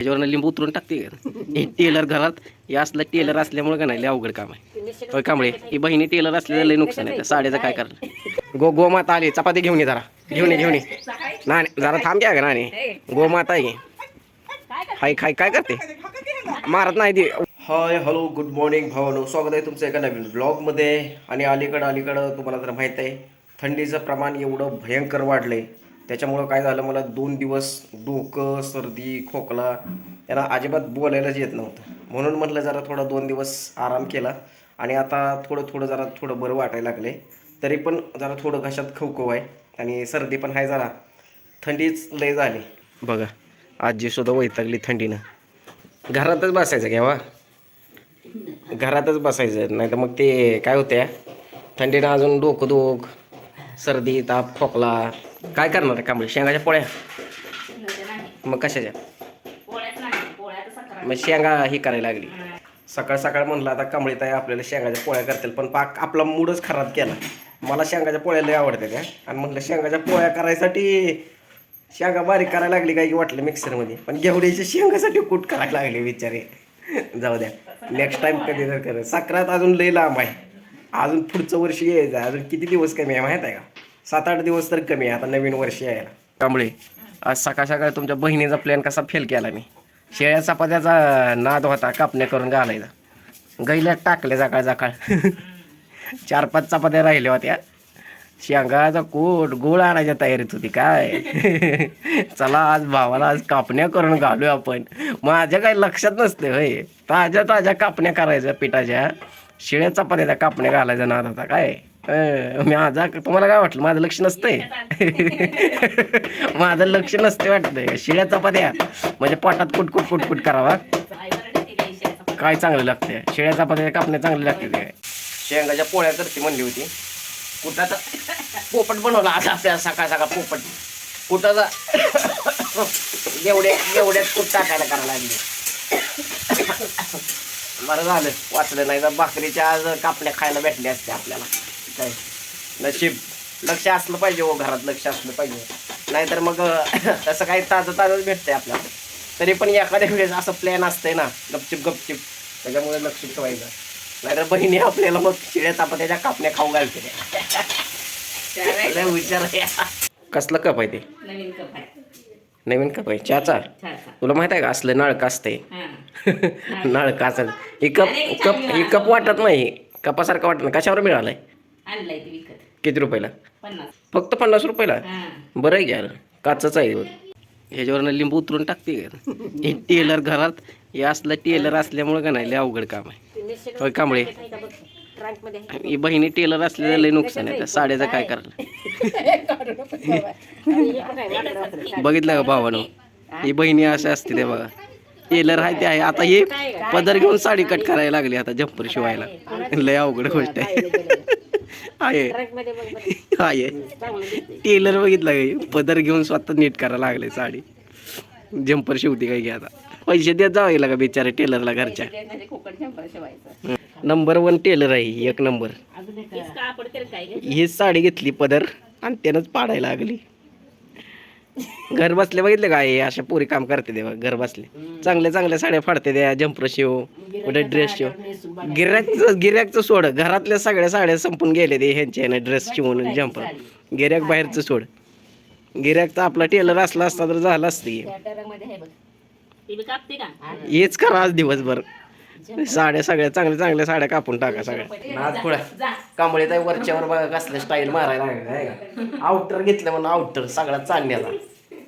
त्याच्यावर लिंबू उतरून टाकते. का हे टेलर घरात हे असलं टेलर असल्यामुळे का नाही लय अवघड काम आहे. होय कांबळे ही बहिणी टेलर असलेलं लय नुकसान आहे. त्या साड्याचं काय करणार? गो गोमाता आली चपाती घेऊन ये जरा. घेऊन ये घेऊन ये. ना जरा थांब घ्या का नाणे. गोमाता आहे. हाय खाय काय करते? मारत नाही ती. हाय हॅलो गुड मॉर्निंग भावानो. स्वागत आहे तुमचं एका नवीन ब्लॉगमध्ये आणि अलीकडं अलीकडं तुम्हाला जर माहीत आहे थंडीचं प्रमाण एवढं भयंकर वाढलं आहे त्याच्यामुळं काय झालं मला दोन दिवस डोकं सर्दी खोकला याला अजिबात बोलायलाच येत नव्हतं. म्हणून म्हटलं जरा थोडा दोन दिवस आराम केला आणि आता थोडं थोडं जरा थोडं बरं वाटायला लागले तरी पण जरा थोडं घशात खवखव आहे आणि सर्दी पण आहे जरा. थंडीच लय झाली. बघा आजी सुद्धा वैतागली थंडीनं. घरातच बसायचं घ्यावा घरातच बसायचं नाही तर मग ते काय होत्या? थंडीनं अजून डोकं दुख सर्दी ताप खोकला. काय करणार आहे कांबळी? शेंगाच्या पोळ्या? मग कशाच्या? मग शेंगा ही करायला लागली. सकाळ सकाळ म्हणलं आता कांबळीत आहे आपल्याला शेंगाच्या पोळ्या करतील पण पाक आपला मूडच खराब केला. मला शेंगाच्या पोळ्या लय आवडते त्या. आणि म्हटलं शेंगाच्या पोळ्या करायसाठी शेंगा बारीक करायला लागली काय की वाटलं मिक्सरमध्ये? पण घेवड्याच्या शेंगासाठी कूट करायला लागले बिचारे. जाऊ द्या. नेक्स्ट टाइम कधी तर कर साखरात अजून लय लांब आहे. अजून पुढचं वर्ष यायचं. अजून किती दिवस कमी आहे माहीत आहे का? सात आठ दिवस तर कमी आहे. आता नवीन वर्ष यायला. कांबळे आज सकाळ सकाळ तुमच्या बहिणीचा प्लॅन कसा फेल केला मी? शेळ्या चपात्याचा नाद होता कापण्या करून घालायचा. गैल्यात टाकले सकाळ सकाळ. चार पाच चपात्या राहिल्या होत्या. शेंगाचा कोट गोळ आणायच्या तयारीत होती काय? चला आज भावाला आज कापण्या करून घालूया आपण. माझ्या काही लक्षात नसते होय. ताज्या ताज्या कापण्या करायच्या पिठाच्या. शिळ्या चपात्याच्या कापण्या घालायच्या नाद होता काय? अं, माझा तुम्हाला काय वाटलं? माझं लक्ष नसतंय. माझं लक्ष नसते वाटतंय. शिळ्या चपात्या म्हणजे पोटात कुटकुट कुटकुट करावा. काय चांगलं लागतंय? शेळ्या चपात्या कापण्या चांगले लागते ते काय? शेंगाच्या पोळ्या करते म्हणली होती. कुटाचा पोपट बनवला. आता आपल्या सकाळ सकाळ पोपट. कुटाचा एवढ्या एवढ्यात कुट टाकायला करायला लागले. बरं झालं. वाचलं नाही तर भाकरीच्या आज कापण्या खायला भेटल्या असत्या आपल्याला. काय नशीब. लक्ष असलं पाहिजे हो घरात लक्ष असलं पाहिजे. नाहीतर मग तसं काही ताजं ताजंच भेटतंय आपल्याला. तरी पण एखाद्या वेळेस असं प्लॅन असतंय ना गपचिप गपचिप. त्याच्यामुळे लक्ष ठेवायचं. नाहीतर बहिणी आपल्याला मग शिळ्या तापात्याच्या कापण्या खाऊ घालते आहे. कसलं कप आहे ते? नवीन कप आहे. नवीन कप आहे? चहाचा. तुला माहीत आहे का असलं नळका असते हा. नळका असं हे कप कप हे कप वाटत नाही. कपासारखं वाटत नाही. कशावर मिळालंय? आणलाय ते विकत. किती रुपयाला? पन्नास. फक्त पन्नास रुपयाला? हा. बरं आहे घ्या काचच आहे बघ. ह्याच्यावरनं लिंबू उतरून टाकते का हे टेलर घरात हे असलं टेलर असल्यामुळे का नाही? लय अवघड काम आहे. होय कांबळे? ही बहिणी टेलर असलेलं लय नुकसान आहे. त्या साड्याचं काय? करलं बघितलं का भावानं? ही? बहिणी अशा असते ते बघा. टेलर आहे ते आहे. आता हे पदर घेऊन साडी कट करायला लागली आता जम्पर शिवायला. लय अवघड गोष्ट आहे. आहे. आहे. टेलर बघितलं का? पदर घेऊन स्वतः नीट करायला लागले साडी. जम्पर शिवते काय की आता. पैसे देत जावं का बिचारे टेलरला घरच्या? नंबर वन टेलर आहे ही, एक नंबर? हीच साडी घेतली पदर आणि त्यानंच पाडायला लागली. घर बसले बघितले का? हे अशा पोरी काम करते तेव्हा घर बसले. चांगल्या चांगल्या साड्या फाडते त्या जम्पर शिव कुठे ड्रेस शिव. गिऱ्याकचं गिऱ्याकचं सोड. घरातल्या सगळ्या साड्या संपून गेले ते ह्यांच्या ड्रेस शिवून जम्पर गिऱ्याक बाहेरचं सोड. गिऱ्याकचा आपला टेलर असला असता तर झाला असते हेच करा आज दिवसभर. साड्या सगळ्या चांगल्या चांगल्या साड्या कापून टाका सगळ्या. नाद पुढे जा कांबळे ताई वरच्यावर बघा कसलं स्टाईल मारायला लागलं आहे का? आउटर घेतलं म्हणून आउटर सगळा चांदण्याचा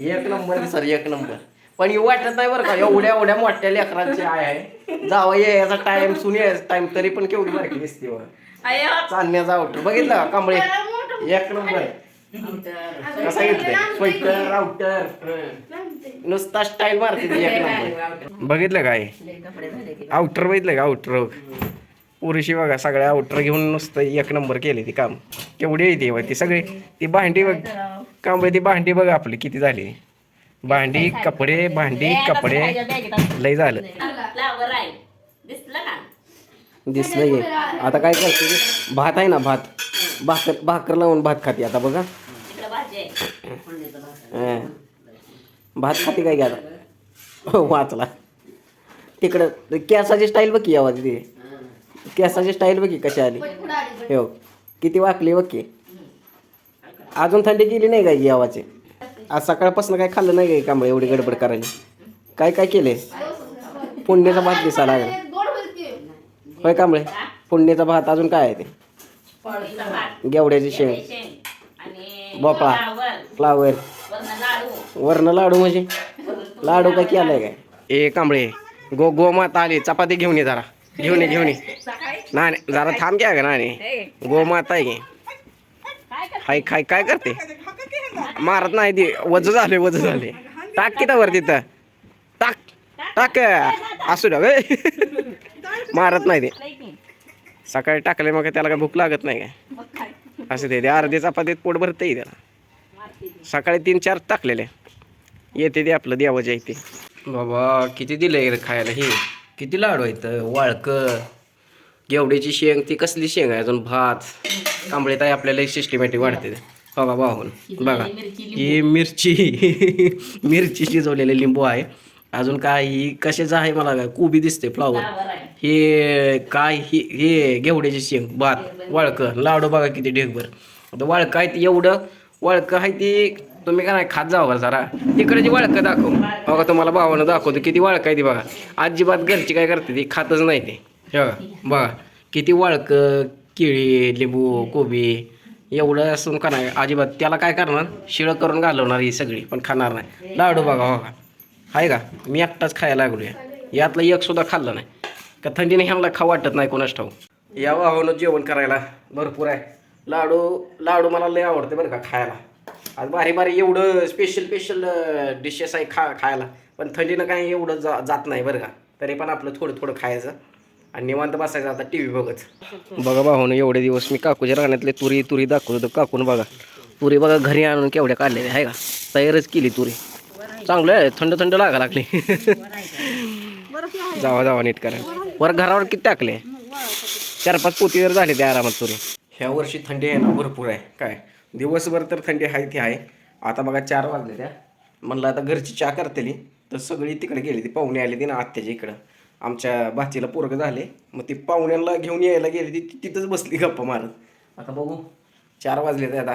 एक नंबर सर एक नंबर पण हे वाटत नाही बरं का एवढ्या एवढ्या मोठ्या लेकरांची आय आहे. जावं यायचा टाइम सुन यायचा टाइम तरी पण केवढी बारकी दिसते बघा. चांदण्याचा आउटर बघितलं का कांबळे? एक नंबर कसा घेतलंय? स्वेटर आउटर नुसता स्टाईल मारते ती एक नंबर बघितलं काय? आउटर बघितलं का? आउटर पुरुषी बघा सगळ्या आउटर घेऊन नुसतं एक नंबर केले ती काम. केवढी आहे ती बघ ती सगळी. ती भांडी बघ. कांबळे ती भांडी बघ आपली किती झाली. भांडी कपडे भांडी कपडे. लय झालं. दिसलं आता काय करते भात आहे ना भात. भाकर भाकर लावून भात खाते आता बघा. भात खाते काय की आता? हो वाचला. तिकडं केसाची स्टाईल बघ की आवाज ते. केसाची स्टाईल बघ की कशी आली हे. किती वाकली बघ की. अजून थंडी गेली नाही काय आवाचे आज सकाळपासून काय खाल्लं नाही काय कांबळे? एवढी गडबड करायला काय काय केले पुण्याचा भात दिसायला लागला. होय कांबळे? पुण्याचा भात अजून काय आहे ते? गेवड्याची आणि भोपळा. Flower, flower. वरनं लाडू. वरण लाडू म्हणजे? लाडू काय केलाय काय? ए कांबळे गो गो माता आली. चपाती घेऊन ये जरा. घेऊन ये घेऊन ये. नाणे जरा थांब घ्या का नाणे हे, गो माता आहे. की काय हाय खाय काय करते? मारत नाही ती. वज झाले वज झाले. टाक किती वर तिथं. टाक टाक. असू द्या. मारत नाही ते. की सकाळी टाकले मग त्याला काय भूक लागत नाही काय? असं ते अर्धे चपातीत पोट भरतंय त्याला. सकाळी तीन चार टाकलेले. येते ते आपलं देवाच्या इथे. बाबा किती दिलंय रे खायला हे? किती लाडू आहेत वाळकं? गेवड्याची शेंग ती कसली शेंग आहे? अजून भात कांबळे ताई आपल्याला सिस्टमॅटिक वाढते. बघा. बाहून बघा ही मिरची मिरची शिजवलेले लिंबू आहे. अजून काय ही कशाचं आहे मला काय कोबी दिसते फ्लावर हे काय हे हे घेवड्याची शेंग भात वाळकं. लाडू बघा किती ढेकभर. आता वाळकं आहे ते एवढं वाळकं आहे ती तुम्ही काय नाही खात जावं का जरा. तिकडे जी वाळकं दाखव. बघा तुम्हाला भावानं दाखवतो किती वाळकं आहे ती बघा. अजिबात घरची काय करते ती खातच नाही ते. हे बघा बघा किती वाळकं केळी लिंबू कोबी एवढं असून का नाही अजिबात त्याला काय करणार? शिळं करून घालवणार ही सगळी पण खाणार नाही. लाडू बघा हो बघा आहे का? मी एकटाच खायला लागलो यातलं एक सुद्धा खाल्लं नाही. का थंडीने ह्यांना खाऊ वाटत नाही कोणाच ठाऊ या वाहनं जेवण करायला. भरपूर आहे. लाडू लाडू मला लय आवडते बरं का खायला. आज बारी बारी एवढं स्पेशल स्पेशल डिशेस आहे खा खायला. पण थंडीनं काय एवढं जा जात नाही बरं का. तरी पण आपलं थोडं थोडं खायचं. आणि निवांत बसायचं आता टी व्ही बघत. बघा भाऊन एवढे दिवस मी काकूच्या राहण्यातले तुरी तुरी दाखवत होतो. काकून बघा. तुरी बघा घरी आणून केवढ्या काढलेल्या आहे का? तयारच केली तुरी. चांगलं आहे थंड थंड लागा लागली. जावा जावा नीट करा. वर घरावर किती टाकले? चार पाच पोती जर झाले त्या आरामात तुरी ह्या वर्षी थंडी आहे ना भरपूर आहे. काय? दिवसभर तर थंडी आहे ती आहे आता बघा चार वाजले त्या. म्हणलं आता घरची चहा करतेली. तर सगळी तिकडे गेली ती पाहुणे आली ती ना आत्याच्या इकडं. आमच्या भाचीला पोरग झाले. मग ती पाहुण्यांना घेऊन यायला गेली ती तिथंच बसली गप्पा मारत. आता बघू. चार वाजले आता.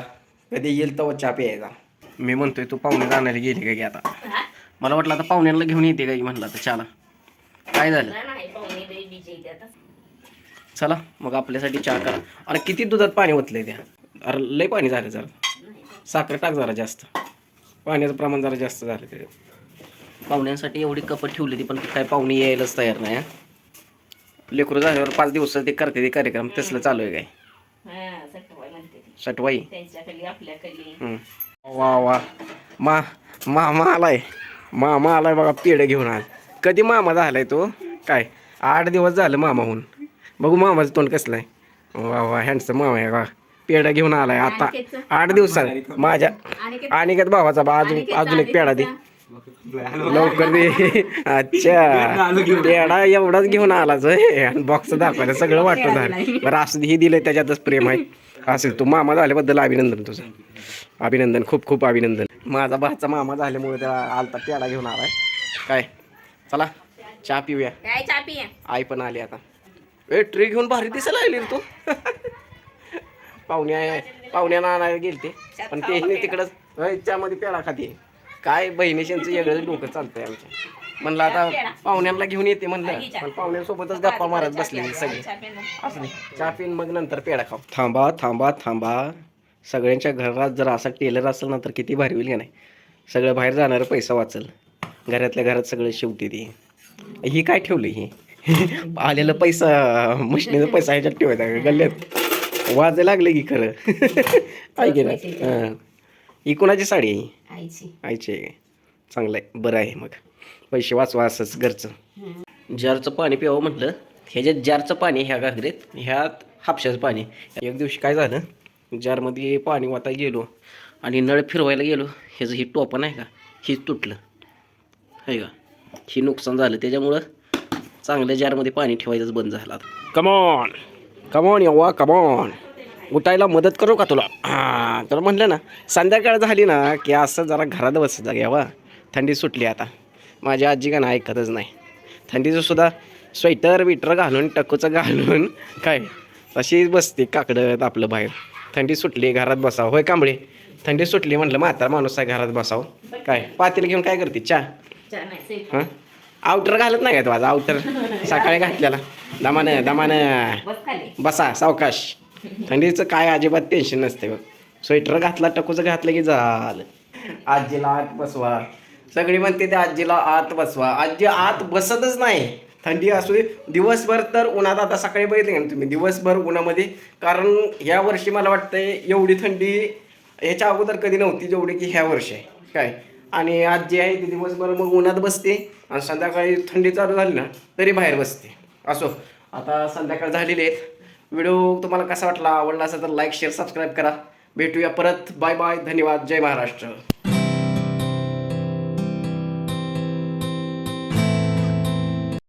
कधी येईल तेव्हा चहा प्यायचा. मी म्हणतोय तू पाहुणे जाणारी गेली का की आता? मला वाटलं आता पाहुण्यांना घेऊन येते का की म्हणलं आता चहाला काय झालं. चला मग आपल्यासाठी चहा करा. अरे किती दुधात पाणी ओतलंय त्या? अरे लय पाणी झालं जरा. साखर टाक जरा जास्त. पाण्याचं प्रमाण जरा जास्त झालं त्याच्यात पाहुण्यांसाठी एवढी कपड ठेवली ती पण काय पाहुणे यायलाच तयार नाही. लेकरं झाल्यावर पाच दिवस ते करते ते कार्यक्रम तसलं चालू आहे काय? सटवाई. वा वा. मा मामा आलाय. मामा आलाय बघा पेढं घेऊन आज. कधी मामा झालाय तो? काय? आठ दिवस झालं मामाहून. बघू मामाचं तोंड कसलं आहे. वा वा हँडसम मामा आहे बा पेढा घेऊन आलाय आता? आठ दिवसात. माझ्या आणि अनिकेत भावाचा बा अजून अजून एक पेढा दे. लवकर दे. अच्छा. पेढा एवढाच घेऊन आलाच. आणि बॉक्स दाखवायला सगळं वाटतं झालं. बरं असं हे दिलंय त्याच्यातच प्रेम आहे. असेल. तू मामा झाल्याबद्दल अभिनंदन तुझं. अभिनंदन खूप खूप अभिनंदन. माझा भाचा मामा झाल्यामुळे त्याला आलता पेढा घेऊन आलाय. काय? चला चहा पिऊया. काय चापी आहे? आई पण आली आता. ए ट्री घेऊन भारी दिसायला लागली रे तू. पाहुण्या पाहुण्याला आणायला गेली ते पण ते तिकडंच चहामध्ये पेढा खाते. काय बहिणीशांचं वेगळंच डोकं चालतंय आमच्या. म्हणलं आता पाहुण्यांना घेऊन येते म्हणलं. पण पाहुण्यांसोबतच गप्पा मारत बसले सगळे. चहा पिन मग नंतर पेढा खाऊ. थांबा थांबा थांबा. सगळ्यांच्या घरात जर असा टेलर असेल ना तर किती भारी होईल का नाही? सगळं बाहेर जाणारं पैसा वाचल. घरातल्या घरात सगळं शेवटी ती. ही काय ठेवलं ही? आलेला पैसा मशनीचा पैसा ह्याच्यात ठेवायचा गल्ल्यात. वाजायला लागले की खरं. ऐके ना. हां. ही कोणाची साडी आहे? आईची. आईची. आहे. चांगलं आहे. बरं आहे मग. पैसे वाचवा असंच घरचं. जारचं पाणी प्यावं म्हटलं ह्याच्यात जारचं पाणी ह्या घागरीत ह्यात हापशाचं पाणी. एक दिवशी काय झालं जारमध्ये पाणी वाटायला गेलो आणि नळ फिरवायला गेलो ह्याचं ही टोपण आहे का हीच तुटलं. आहे का? ही नुकसान झालं. त्याच्यामुळं चांगल्या जारमध्ये पाणी ठेवायचंच बंद झालं कमॉन कमॉन यव्वा कमॉन उठायला मदत करू का तुला? हां तर म्हणलं ना संध्याकाळ झाली ना की असं जरा घरात बसत जा घ्यावा थंडी सुटली आता. माझी आजी का नाही ऐकतच नाही. थंडीचं सुद्धा स्वेटर विटर घालून टकूचं घालून काय? तशीच बसते काकडत आपलं बाहेर. थंडी सुटली घरात बसावं. होय कांबळे? थंडी सुटली म्हटलं म्हातारा माणूस आहे घरात बसावं. काय? पातेल घेऊन काय करते? चहा. हां? आउटर घालत नाही का तू आज? आउटर सकाळी घातलेला. दमानं दमानं. बसा सावकाश. थंडीचं काय अजिबात टेन्शन नसते बघ. स्वेटर घातला टकूचं घातलं की झालं. आजीला आत बसवा. सगळी म्हणते त्या आजीला आत बसवा. आजी आत बसतच नाही. थंडी असू दे. दिवसभर तर उन्हात आता सकाळी बघितले का तुम्ही? दिवसभर उन्हामध्ये. कारण ह्या वर्षी मला वाटतंय एवढी थंडी ह्याच्या अगोदर कधी नव्हती जेवढी की ह्या वर्षी. आहे काय? आणि आज जे आहे ती दिवसभर मग उन्हात बसते आणि संध्याकाळी थंडी चालू झाली ना तरी बाहेर बसते. असो. आता संध्याकाळ झालेली आहेत व्हिडिओ तुम्हाला कसा वाटला आवडला असेल तर लाईक शेअर सबस्क्राईब करा. भेटूया परत. बाय बाय धन्यवाद. जय महाराष्ट्र.